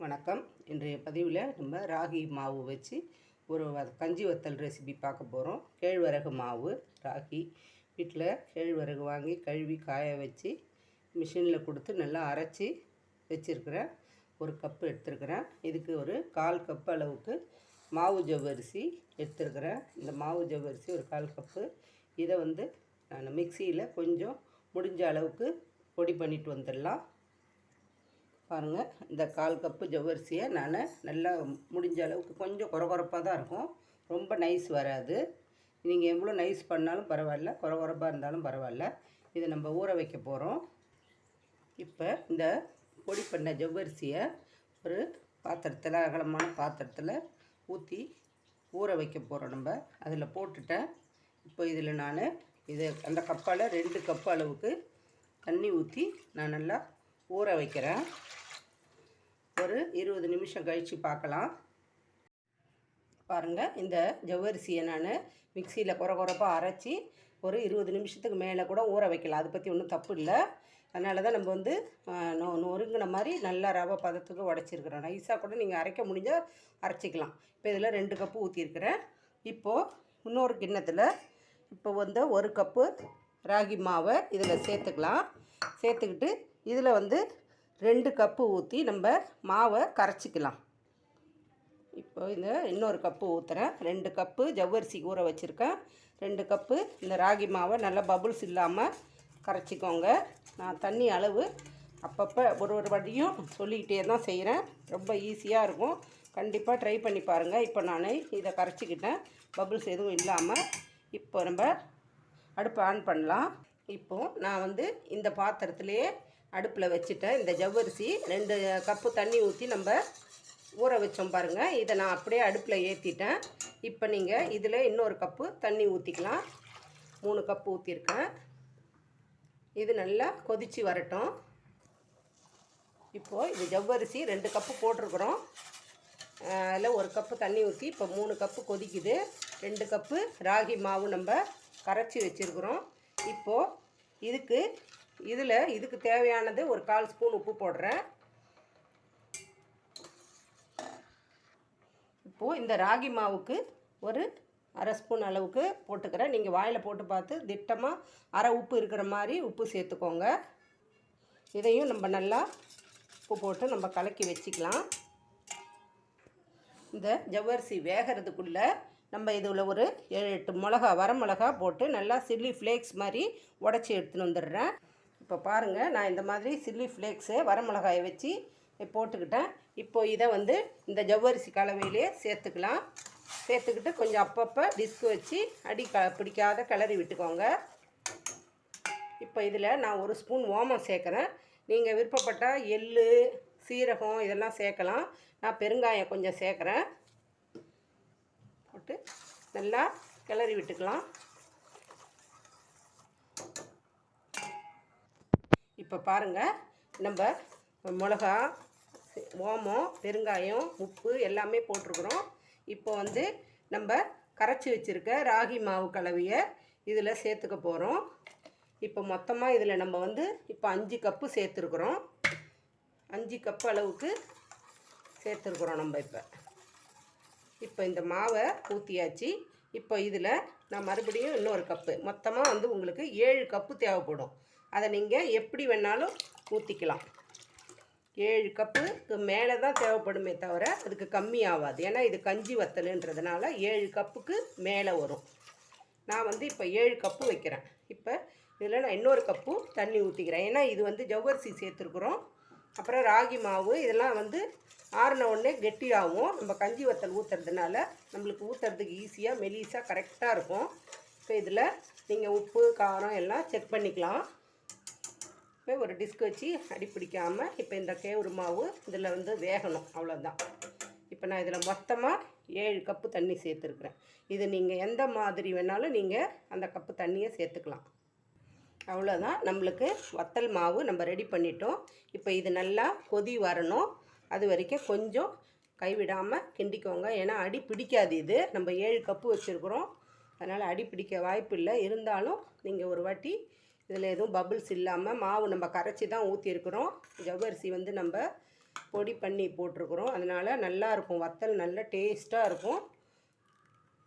வணக்கம். இன்றைய பதிவில் நம்ம ராகி மாவு வச்சு ஒரு கஞ்சி வத்தல் ரெசிபி பார்க்க போகிறோம் கேழ்வரகு மாவு ராகி. வீட்டில் கேழ்வரகு வாங்கி கழுவி காய வச்சு மிஷினில் கொடுத்து நல்லா அரைச்சி வச்சுருக்கிறேன் ஒரு கப்பு எடுத்துருக்கிறேன். இதுக்கு ஒரு கால் கப் அளவுக்கு மாவு ஜவ்வரிசி எடுத்துருக்கிறேன். இந்த மாவு ஜவ்வரிசி ஒரு கால் கப்பு இதை வந்து நான் மிக்சியில் கொஞ்சம் முடிஞ்ச அளவுக்கு பொடி பண்ணிட்டு வந்துடலாம். பாருங்கள் இந்த கால் கப்பு ஜவ்வரிசியை நான் நல்லா முடிஞ்ச அளவுக்கு கொஞ்சம் குறகுறப்பாக தான் இருக்கும். ரொம்ப நைஸ் வராது. நீங்கள் எவ்வளோ நைஸ் பண்ணாலும் பரவாயில்ல குறகுறப்பாக இருந்தாலும் பரவாயில்ல. இதை நம்ம ஊற வைக்க போகிறோம் இப்போ இந்த பொடி பண்ண ஜவ்வரிசியை ஒரு பாத்திரத்தில் அகலமான பாத்திரத்தில் ஊற்றி ஊற வைக்க போகிறோம் நம்ம. அதில் போட்டுட்டேன். இப்போ இதில் நான் இது அந்த கப்பால் ரெண்டு கப் அளவுக்கு தண்ணி ஊற்றி நான் நல்லா ஊற வைக்கிறேன். ஒரு இருபது நிமிஷம் கழித்து பார்க்கலாம். பாருங்கள் இந்த ஜவ்வரிசியை நான் மிக்சியில் குறை குறைப்பாக அரைச்சி ஒரு இருபது நிமிஷத்துக்கு மேலே கூட ஊற வைக்கலாம். அதை பற்றி ஒன்றும் தப்பு இல்லை. அதனால தான் நம்ம வந்து நொ நொறுங்கின மாதிரி நல்லா ரவை பதத்துக்கு உடச்சிருக்கிறோம். நைஸாக கூட நீங்கள் அரைக்க முடிஞ்சால் அரைச்சிக்கலாம். இப்போ இதில் ரெண்டு கப்பு ஊற்றிருக்கிறேன் இப்போது இன்னொரு கிண்ணத்தில் இப்போ வந்து ஒரு கப்பு ராகி மாவை இதில் சேர்த்துக்கலாம். சேர்த்துக்கிட்டு இதில் வந்து ரெண்டு கப்பு ஊற்றி நம்ம மாவை கரைச்சிக்கலாம். இப்போ இந்த இன்னொரு கப்பு ஊற்றுறேன் ரெண்டு கப்பு ஜவ்வரிசி ஊற வச்சுருக்கேன். ரெண்டு கப்பு இந்த ராகி மாவை நல்லா பபுள்ஸ் இல்லாமல் கரைச்சிக்கோங்க. நான் தண்ணி அளவு அப்பப்போ ஒரு ஒரு வாட்டியும் சொல்லிக்கிட்டே தான் செய்கிறேன். ரொம்ப ஈஸியாக இருக்கும். கண்டிப்பாக ட்ரை பண்ணி பாருங்கள். இப்போ நான் இதை கரைச்சிக்கிட்டேன். பபுள்ஸ் எதுவும் இல்லாமல் இப்போ நம்ம அடுப்பை ஆன் பண்ணலாம். இப்போது நான் வந்து இந்த பாத்திரத்துலேயே அடுப்பில் வச்சுட்டேன். இந்த ஜவ்வரிசி ரெண்டு கப்பு தண்ணி ஊற்றி நம்ம ஊற வச்சோம் பாருங்கள் இதை நான் அப்படியே அடுப்பில் ஏற்றிட்டேன் இப்போ நீங்கள் இதில் இன்னொரு கப்பு தண்ணி ஊற்றிக்கலாம் மூணு கப்பு ஊற்றிருக்கேன் இது நல்லா கொதித்து வரட்டும். இப்போது இது ஜவ்வரிசி ரெண்டு கப்பு போட்டிருக்குறோம். அதில் ஒரு கப்பு தண்ணி ஊற்றி இப்போ மூணு கப்பு கொதிக்குது. ரெண்டு கப்பு ராகி மாவு நம்ம கரைச்சி வச்சுருக்குறோம். இப்போது இதுக்கு இதில் இதுக்கு தேவையானது ஒரு கால் ஸ்பூன் உப்பு போடுறேன். இப்போது இந்த ராகி மாவுக்கு ஒரு அரை ஸ்பூன் அளவுக்கு போட்டுக்கிறேன். நீங்கள் வாயில் போட்டு பார்த்து திட்டமாக அரை உப்பு இருக்கிற மாதிரி உப்பு சேர்த்துக்கோங்க. இதையும் நம்ம நல்லா உப்பு போட்டு நம்ம கலக்கி வச்சுக்கலாம். இந்த ஜவ்வரிசி வேகிறதுக்குள்ளே நம்ம இதில் ஒரு ஏழு எட்டு மிளகா வர மிளகா போட்டு நல்லா சில்லி ஃப்ளேக்ஸ் மாதிரி உடச்சி எடுத்துன்னு வந்துடுறேன். இப்போ பாருங்கள் நான் இந்த மாதிரி சில்லி ஃப்ளேக்ஸு வரமிளகாயை வச்சு போட்டுக்கிட்டேன். இப்போது இதை வந்து இந்த ஜவ்வரிசி கலவையிலே சேர்த்துக்கலாம். சேர்த்துக்கிட்டு கொஞ்சம் அப்பப்போ டிஸ்க் வச்சு அடி க பிடிக்காத கிளறி விட்டுக்கோங்க. இப்போ இதில் நான் ஒரு ஸ்பூன் ஓமம் சேர்க்குறேன். நீங்கள் விருப்பப்பட்டால் எள்ளு சீரகம் இதெல்லாம் சேர்க்கலாம். நான் பெருங்காயம் கொஞ்சம் சேர்க்குறேன். போட்டு நல்லா கிளறி விட்டுக்கலாம். இப்போ பாருங்கள் நம்ம மிளகா ஓமம் பெருங்காயம் உப்பு எல்லாமே போட்டிருக்குறோம். இப்போ வந்து நம்ம கரைச்சி வச்சுருக்க ராகி மாவு கலவையை இதில் சேர்த்துக்க போகிறோம் இப்போ மொத்தமாக இதில் நம்ம வந்து இப்போ அஞ்சு கப்பு சேர்த்துருக்குறோம். அஞ்சு கப்பு அளவுக்கு சேர்த்துருக்குறோம் நம்ம இப்போ. இப்போ இந்த மாவை ஊற்றியாச்சு இப்போ இதில் நான் மறுபடியும் இன்னொரு கப்பு. மொத்தமாக வந்து உங்களுக்கு ஏழு கப்பு தேவைப்படும். அதை நீங்கள் எப்படி வேணாலும் ஊற்றிக்கலாம் ஏழு கப்புக்கு மேலே தான் தேவைப்படுமே தவிர அதுக்கு கம்மி ஆகாது ஏன்னா இது கஞ்சி வத்தலுன்றதுனால ஏழு கப்புக்கு மேலே வரும். நான் வந்து இப்போ ஏழு கப்பு வைக்கிறேன். இப்போ இதில் நான் இன்னொரு கப்பு தண்ணி ஊற்றிக்கிறேன் ஏன்னா இது வந்து ஜவ்வரிசி சேர்த்துருக்குறோம். அப்புறம் ராகி மாவு இதெல்லாம் வந்து ஆறின உடனே கெட்டியாகும். நம்ம கஞ்சி வத்தல் ஊற்றுறதுனால நம்மளுக்கு ஊற்றுறதுக்கு ஈஸியாக மெலிசாக கரெக்டாக இருக்கும். இப்போ இதில் நீங்கள் உப்பு காரம் எல்லாம் செக் பண்ணிக்கலாம். இப்போ ஒரு டிஸ்க் வச்சு அடி பிடிக்காமல் இப்போ இந்த கேவுரு மாவு இதில் வந்து வேகணும். அவ்வளோதான் இப்போ நான் இதில் மொத்தமாக ஏழு கப்பு தண்ணி சேர்த்துருக்குறேன். இது நீங்கள் எந்த மாதிரி வேணாலும் நீங்கள் அந்த கப்பு தண்ணியை சேர்த்துக்கலாம். அவ்வளோதான் நம்மளுக்கு வத்தல் மாவு நம்ம ரெடி பண்ணிட்டோம். இப்போ இது நல்லா கொதி வரணும். அது வரைக்கும் கொஞ்சம் கைவிடாமல் கிண்டிக்கோங்க. ஏன்னா அடி பிடிக்காது இது. நம்ம ஏழு கப்பு வச்சுருக்குறோம். அதனால் அடி பிடிக்க வாய்ப்பு இல்லை இருந்தாலும் நீங்கள் ஒரு வாட்டி இதில் எதுவும் பபுள்ஸ் இல்லாமல் மாவு நம்ம கரைச்சி தான் ஊற்றிருக்கிறோம் ஜவ்வரிசி வந்து நம்ம பொடி பண்ணி போட்டிருக்குறோம். அதனால் நல்லாயிருக்கும் வத்தல் நல்ல டேஸ்ட்டாக இருக்கும்.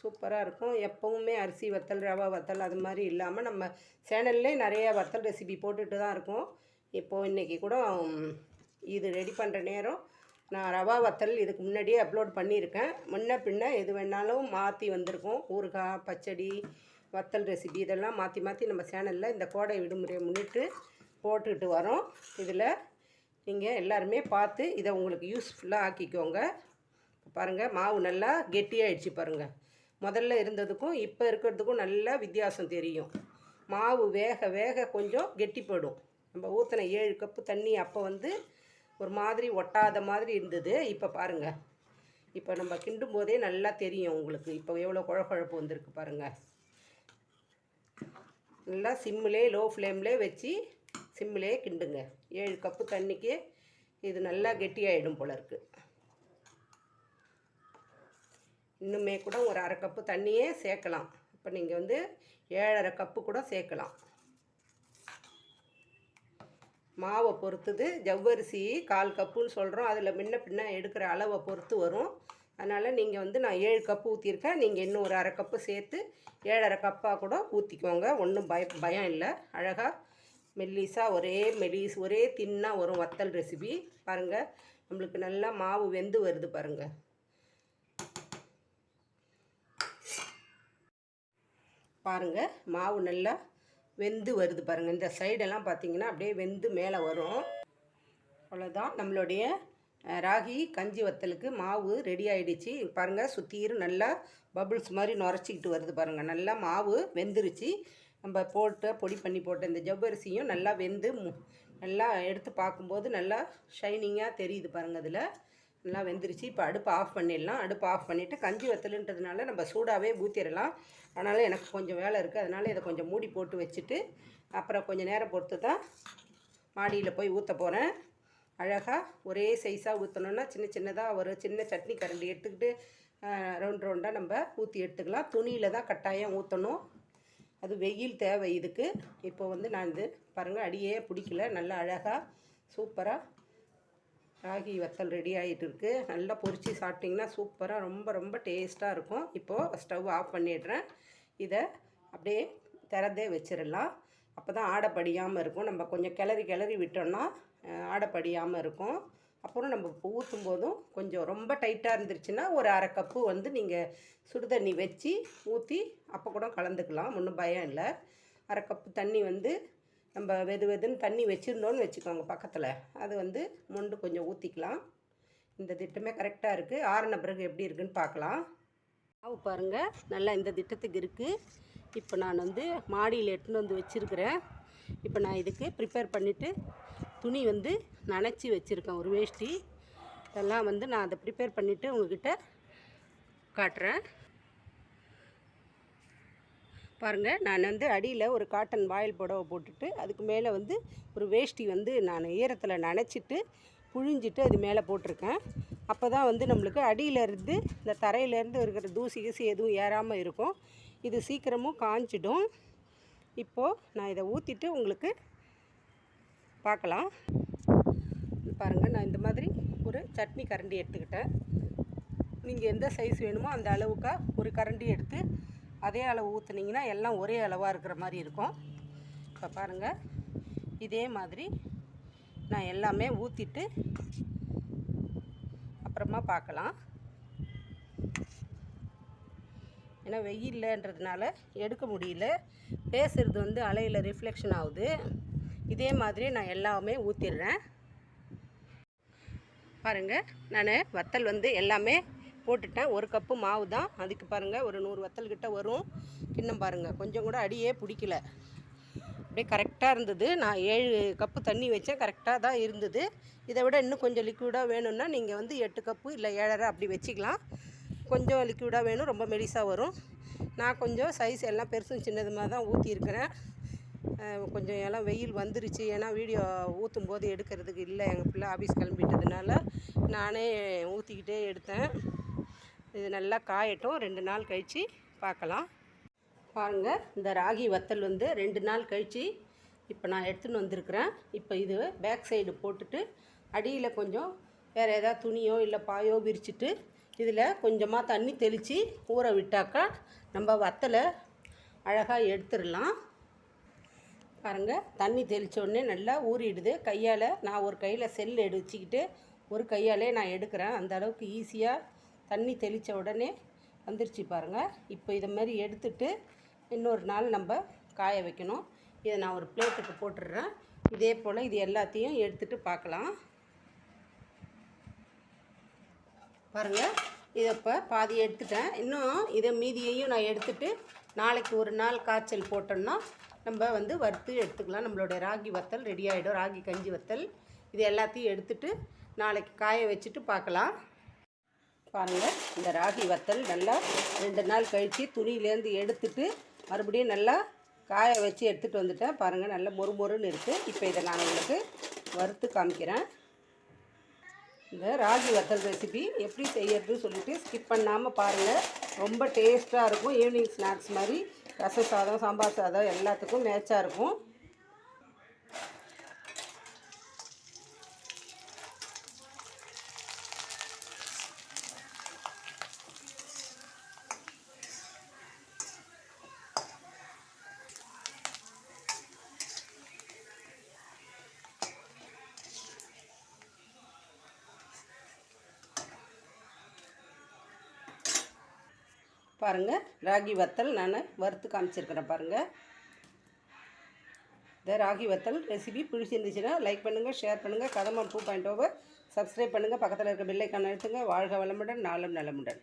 சூப்பராக இருக்கும். எப்போவுமே அரிசி வத்தல் ரவா வத்தல் அது மாதிரி இல்லாமல் நம்ம சேனல்லே நிறைய வத்தல் ரெசிபி போட்டுட்டு தான் இருக்கோம். இப்போது இன்றைக்கி கூட இது ரெடி பண்ணுற நேரம். நான் ரவா வத்தல் இதுக்கு முன்னாடியே அப்லோட் பண்ணியிருக்கேன். முன்ன பின்ன எது வேணாலும் மாற்றி வந்திருக்கும். ஊறுகாய் பச்சடி வத்தல் ரெசிபி இதெல்லாம் மாற்றி மாற்றி நம்ம சேனலில் இந்த கோடை விடுமுறையை முன்னிட்டு போட்டுக்கிட்டு வரோம். இதில் நீங்கள் எல்லாருமே பார்த்து இதை உங்களுக்கு யூஸ்ஃபுல்லாக ஆக்கிக்கோங்க. பாருங்கள் மாவு நல்லா கெட்டியாகிடுச்சு பாருங்கள் முதல்ல இருந்ததுக்கும் இப்போ இருக்கிறதுக்கும் நல்லா வித்தியாசம் தெரியும். மாவு வேக வேக கொஞ்சம் கெட்டிப்படும் நம்ம ஊற்றின ஏழு கப்பு தண்ணி அப்போ வந்து ஒரு மாதிரி ஒட்டாத மாதிரி இருந்தது. இப்போ பாருங்கள் இப்போ நம்ம கிண்டும் போதே நல்லா தெரியும் உங்களுக்கு. இப்போ எவ்வளோ குழகுழப்பு வந்திருக்கு பாருங்கள் நல்லா சிம்மிலே லோ ஃப்ளேம்லே வச்சு சிம்மிலே கிண்டுங்க. ஏழு கப்பு தண்ணிக்கு இது நல்லா கெட்டியாயிடும் போல இருக்குது இன்னுமே கூட ஒரு அரை கப்பு தண்ணியே சேர்க்கலாம். இப்போ நீங்கள் வந்து ஏழரை கப்பு கூட சேர்க்கலாம். மாவை பொறுத்துது ஜவ்வரிசி கால் கப்புன்னு சொல்கிறோம் அதில் முன்ன பின்ன எடுக்கிற அளவை பொறுத்து வரும். அதனால் நீங்கள் வந்து நான் ஏழு கப்பு ஊற்றிருக்கேன் நீங்கள் இன்னும் ஒரு அரை கப்பு சேர்த்து ஏழரை கப்பாக கூட ஊற்றிக்கோங்க ஒன்றும் பய பயம் இல்லை. அழகாக மெல்லிஸாக ஒரே மெலிஸ் ஒரே தின்னாக வரும் வத்தல் ரெசிபி பாருங்கள் நம்மளுக்கு நல்லா மாவு வெந்து வருது பாருங்கள் பாருங்கள் மாவு நல்லா வெந்து வருது பாருங்கள் இந்த சைடெல்லாம் பார்த்தீங்கன்னா அப்படியே வெந்து மேலே வரும். அவ்வளோதான் நம்மளுடைய ராகி கஞ்சி வத்தலுக்கு மாவு ரெடி ஆகிடுச்சு பாருங்கள் சுற்றிரும் நல்லா பபுள்ஸ் மாதிரி நுரைச்சிக்கிட்டு வருது பாருங்கள் நல்லா மாவு வெந்துருச்சு. நம்ம போட்டு பொடி பண்ணி போட்ட இந்த ஜவ்வரிசியும் நல்லா வெந்து மு- நல்லா எடுத்து பார்க்கும்போது நல்லா ஷைனிங்காக தெரியுது பாருங்கள் அதில். நல்லா வெந்துருச்சு. இப்போ அடுப்பு ஆஃப் பண்ணிடலாம். அடுப்பு ஆஃப் பண்ணிவிட்டு கஞ்சி வத்தலுன்றதுனால நம்ம சூடாகவே ஊற்றிடலாம் அதனால் எனக்கு கொஞ்சம் வேலை இருக்குது அதனால் இதை கொஞ்சம் மூடி போட்டு வச்சுட்டு அப்புறம் கொஞ்சம் நேரம் பொறுத்து தான் மாடியில் போய் ஊற்ற போகிறேன் அழகாக ஒரே சைஸாக ஊற்றணுன்னா சின்ன சின்னதாக ஒரு சின்ன சட்னி கரண்டி எடுத்துக்கிட்டு ரவுண்ட் ரவுண்டாக நம்ம ஊற்றி எடுத்துக்கலாம். துணியில் தான் கட்டாயம் ஊற்றணும் அது வெயில் தேவை இதுக்கு. இப்போ வந்து நான் இது பாருங்கள் அடியே பிடிக்கல. நல்லா அழகாக சூப்பராக ராகி வத்தல் ரெடி ஆகிட்டு இருக்கு. நல்லா பொரித்து சாப்பிட்டிங்கன்னா சூப்பராக ரொம்ப ரொம்ப டேஸ்ட்டாக இருக்கும். இப்போது ஸ்டவ் ஆஃப் பண்ணிடுறேன். இதை அப்படியே திறந்தே வச்சிடலாம். அப்போ தான் ஆடைப்படியாமல் இருக்கும். நம்ம கொஞ்சம் கிளறி கிளறி விட்டோம்னா ஆடப்படியாமல் இருக்கும் அப்புறம் நம்ம ஊற்றும் போதும் கொஞ்சம் ரொம்ப டைட்டாக இருந்துருச்சுன்னா ஒரு அரை கப்பு வந்து நீங்கள் சுடுதண்ணி வச்சு ஊற்றி அப்போ கூட கலந்துக்கலாம். ஒன்றும் பயம் இல்லை. அரை கப்பு தண்ணி வந்து நம்ம வெது வெதுன்னு தண்ணி வச்சுருந்தோன்னு வச்சுக்கோங்க பக்கத்தில். அது வந்து மொண்டு கொஞ்சம் ஊற்றிக்கலாம் இந்த திட்டமே கரெக்டாக இருக்குது ஆறின பிறகு எப்படி இருக்குன்னு பார்க்கலாம் மாவு பாருங்கள் நல்லா இந்த திட்டத்துக்கு இருக்குது இப்போ நான் வந்து மாடியில் எடுத்துன்னு வந்து வச்சுருக்கிறேன். இப்போ நான் இதுக்கு ப்ரிப்பேர் பண்ணிவிட்டு துணி வந்து நனைச்சி வச்சுருக்கேன். ஒரு வேஷ்டி. இதெல்லாம் வந்து நான் அதை ப்ரிப்பேர் பண்ணிவிட்டு உங்ககிட்ட காட்டுறேன். பாருங்கள் நான் வந்து அடியில் ஒரு காட்டன் வாயில் புடவை போட்டுட்டு அதுக்கு மேலே வந்து ஒரு வேஷ்டி வந்து நான் ஈரத்தில் நனைச்சிட்டு புழிஞ்சிட்டு அது மேலே போட்டிருக்கேன். அப்போ தான் வந்து நம்மளுக்கு அடியிலேருந்து இந்த தரையிலேருந்து இருக்கிற தூசி கீசி எதுவும் ஏறாமல் இருக்கும். இது சீக்கிரமும் காஞ்சிடும். இப்போது நான் இதை ஊற்றிட்டு உங்களுக்கு பார்க்கலாம். பாருங்கள் நான் இந்த மாதிரி ஒரு சட்னி கரண்டி எடுத்துக்கிட்டேன். நீங்கள் எந்த சைஸ் வேணுமோ அந்த அளவுக்காக ஒரு கரண்டி எடுத்து அதே அளவு ஊற்றுனீங்கன்னா எல்லாம் ஒரே அளவாக இருக்கிற மாதிரி இருக்கும். இப்போ பாருங்கள் இதே மாதிரி நான் எல்லாமே ஊற்றிட்டு அப்புறமா பார்க்கலாம். ஏன்னா வெயில்லன்றதுனால எடுக்க முடியல. பேசுகிறது வந்து அலையில் ரிஃப்ளெக்ஷன் ஆகுது. இதே மாதிரி நான் எல்லாமே ஊற்றிடுறேன் பாருங்கள் நான் வத்தல் வந்து எல்லாமே போட்டுட்டேன். ஒரு கப்பு மாவு தான். அதுக்கு பாருங்கள் ஒரு நூறு வத்தல் கிட்ட வரும். கிண்ணம் பாருங்கள் கொஞ்சம் கூட அடியே பிடிக்கல. அப்படியே கரெக்டாக இருந்தது. நான் ஏழு கப்பு தண்ணி வச்சேன். கரெக்டாக தான் இருந்தது. இதை விட இன்னும் கொஞ்சம் லிக்விடாக வேணும்னா நீங்கள் வந்து எட்டு கப்பு இல்லை ஏழரை அப்படி வச்சுக்கலாம். கொஞ்சம் லிக்விடாக வேணும். ரொம்ப மெலிசாக வரும். நான் கொஞ்சம் சைஸ் எல்லாம் பெருசும் சின்னதுமாக தான் ஊற்றிருக்கிறேன் கொஞ்சம் எல்லாம் வெயில் வந்துருச்சு. ஏன்னா வீடியோ ஊற்றும் போது எடுக்கிறதுக்கு இல்லை. எங்கள் பிள்ளை ஆஃபீஸ் கிளம்பிட்டதுனால நானே ஊற்றிக்கிட்டே எடுத்தேன். இது நல்லா காயட்டும். ரெண்டு நாள் கழித்து பார்க்கலாம் பாருங்கள் இந்த ராகி வத்தல் வந்து ரெண்டு நாள் கழித்து இப்போ நான் எடுத்துன்னு வந்திருக்கிறேன். இப்போ இது பேக் சைடு போட்டுட்டு அடியில் கொஞ்சம் வேறு எதாவது துணியோ இல்லை பாயோ விரிச்சிட்டு இதில் கொஞ்சமாக தண்ணி தெளித்து ஊற விட்டாக்கா நம்ம வத்தலை அழகாக எடுத்துடலாம். பாருங்கள் தண்ணி தெளித்த உடனே நல்லா ஊறிடுது. கையால் நான் ஒரு கையில் செல் எடு வச்சுக்கிட்டு ஒரு கையாலே நான் எடுக்கிறேன். அந்த அளவுக்கு ஈஸியாக தண்ணி தெளித்த உடனே வந்துருச்சு பாருங்கள் இப்போ இதை மாதிரி எடுத்துட்டு இன்னொரு நாள் நம்ம காய வைக்கணும். இதை நான் ஒரு பிளேட்டுக்கு போட்டுடுறேன். இதே போல் இது எல்லாத்தையும் எடுத்துகிட்டு பார்க்கலாம். பாருங்கள் இதை இப்போ பாதி எடுத்துட்டேன். இன்னும் இதை மீதியையும் நான் எடுத்துட்டு நாளைக்கு ஒரு நாள் காய்ச்சல் போட்டோன்னா நம்ம வந்து வறுத்து எடுத்துக்கலாம். நம்மளுடைய ராகி வத்தல் ரெடி ஆகிடும் ராகி கஞ்சி வத்தல் இது எல்லாத்தையும் எடுத்துட்டு நாளைக்கு காய வச்சுட்டு பார்க்கலாம். பாருங்கள் இந்த ராகி வத்தல் நல்லா ரெண்டு நாள் கழித்து துணியிலேருந்து எடுத்துட்டு மறுபடியும் நல்லா காய வச்சு எடுத்துகிட்டு வந்துட்டேன். பாருங்கள் நல்லா மொறு மொறுன்னு இருக்குது இப்போ இதை நான் உங்களுக்கு வறுத்து காமிக்கிறேன். இந்த ராகி வத்தல் ரெசிபி எப்படி செய்யறதுன்னு சொல்லிட்டு ஸ்கிப் பண்ணாமல் பாருங்கள் ரொம்ப டேஸ்ட்டாக இருக்கும். ஈவினிங் ஸ்நாக்ஸ் மாதிரி ரச சாதம் சாம்பார் சாதம் எல்லாத்துக்கும் மேட்சாக இருக்கும். பாருங்கள் ராகி வத்தல் நான் வறுத்து காமிச்சிருக்கிறேன் பாருங்கள் இந்த ராகி வத்தல் ரெசிபி பிடிச்சிருந்துச்சுன்னா லைக் பண்ணுங்கள் ஷேர் பண்ணுங்கள் Kadhambam two point over oh subscribe பண்ணுங்கள் பக்கத்தில் இருக்க பில்லைக்கான எடுத்துங்க வாழ்க வளமுடன் நாளும் நலமுடன்.